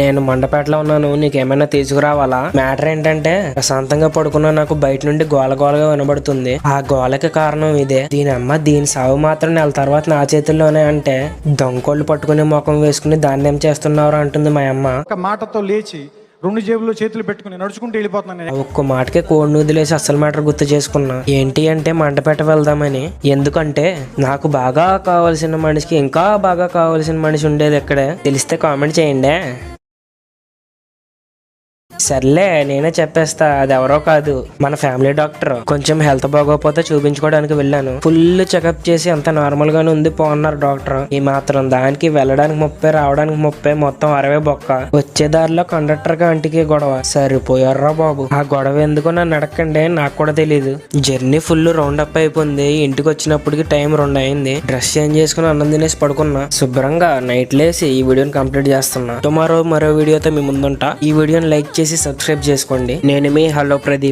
నేను మండపేటలో ఉన్నాను నీకేమైనా తీసుకురావాలా? మ్యాటర్ ఏంటంటే ప్రశాంతంగా పడుకున్న నాకు బయట నుండి గోల గోలగా వినబడుతుంది. ఆ గోలకి కారణం ఇదే. దీని అమ్మ దీని సావు మాత్రం నెల తర్వాత నా చేతుల్లోనే అంటే దొంగోళ్ళు పట్టుకుని ముఖం వేసుకుని దాన్ని ఏం చేస్తున్నారు అంటుంది మా అమ్మ. ఒక మాటతో లేచి రెండు జేబుల్లో చేతులు పెట్టుకుని నడుచుకుంటూ వెళ్ళిపోతున్నాను నేను. ఒక్క మాటకే కోడిని వదిలేసి అసలు మ్యాటర్ గుర్తు చేసుకున్నా. ఏంటి అంటే మండపేట వెళ్దామని. ఎందుకంటే నాకు బాగా కావాల్సిన మనిషికి ఇంకా బాగా కావాల్సిన మనిషి ఉండేది ఎక్కడే. తెలిస్తే కామెంట్ చేయండి. సర్లే నేనే చెప్పేస్తా. అది ఎవరో కాదు. మన ఫ్యామిలీ డాక్టర్. కొంచెం హెల్త్ బాగోకపోతే చూపించుకోవడానికి వెళ్ళాను. ఫుల్ చెకప్ చేసి అంత నార్మల్ గానే ఉంది పోన్నారు డాక్టర్. ఈ మాత్రం దానికి వెళ్ళడానికి ముప్పై రావడానికి ముప్పై మొత్తం అరవై బొక్క. వచ్చే దారిలో కండక్టర్గా అంటికి గొడవ. సరిపోయారా బాబు. ఆ గొడవ ఎందుకో నన్ను అడగండి నాకు కూడా తెలియదు జర్నీ ఫుల్ రౌండ్ అప్ అయిపోయింది. ఇంటికి వచ్చినప్పటికి టైం రెండు అయింది. డ్రెస్ చేంజ్ చేసుకుని అన్నం తినేసి పడుకున్నా. శుభ్రంగా నైట్ లేసి ఈ వీడియోని కంప్లీట్ చేస్తున్నా. టుమారో మరో వీడియోతో మీ ముందుంటా. ఈ వీడియోని లైక్ చేసి చేసి సబ్స్క్రైబ్ చేసుకోండి. నేను మీ హలో ప్రదీప్.